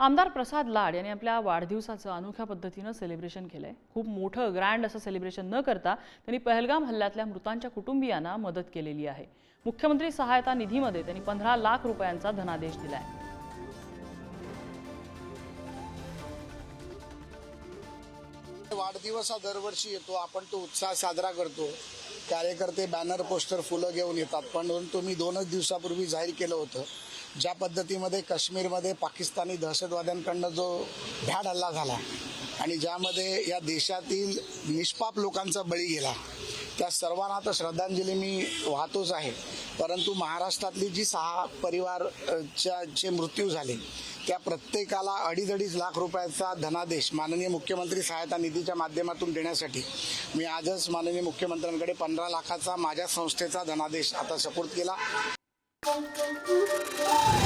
आमदार प्रसाद लाड यांनी आपल्या वाढदिवसाचं अनोख्या पद्धतीनं सेलिब्रेशन केलंय. खूप मोठं ग्रँड असं सेलिब्रेशन न करता त्यांनी पहलगाम हल्ल्यातल्या मृतांच्या कुटुंबियांना मदत केलेली आहे. मुख्यमंत्री सहायता निधीमध्ये त्यांनी पंधरा लाख रुपयांचा धनादेश दिलाय. वाढदिवस हा दरवर्षी येतो. आपण तो उत्साह साजरा करतो. कार्यकर्ते बॅनर पोस्टर फुलं घेऊन येतात. पण परंतु मी दोनच दिवसापूर्वी जाहीर केलं होतं. ज्या पद्धतीमध्ये काश्मीरमध्ये पाकिस्तानी दहशतवाद्यांकडनं जो भ्याड हल्ला झाला आणि ज्यामध्ये या देशातील निष्पाप लोकांचा बळी गेला त्या सर्वांना तर श्रद्धांजली मी वाहतोच आहे. परंतु महाराष्ट्रातली जी सहा परिवारच्या जे मृत्यू झाले त्या प्रत्येकाला अडीच अडीच लाख रुपयाचा धनादेश माननीय मुख्यमंत्री सहायता निधीच्या माध्यमातून देण्यासाठी मी आजच माननीय मुख्यमंत्र्यांकडे पंधरा लाखाचा माझ्या संस्थेचा धनादेश आता सपोर्ट केला. Thank you.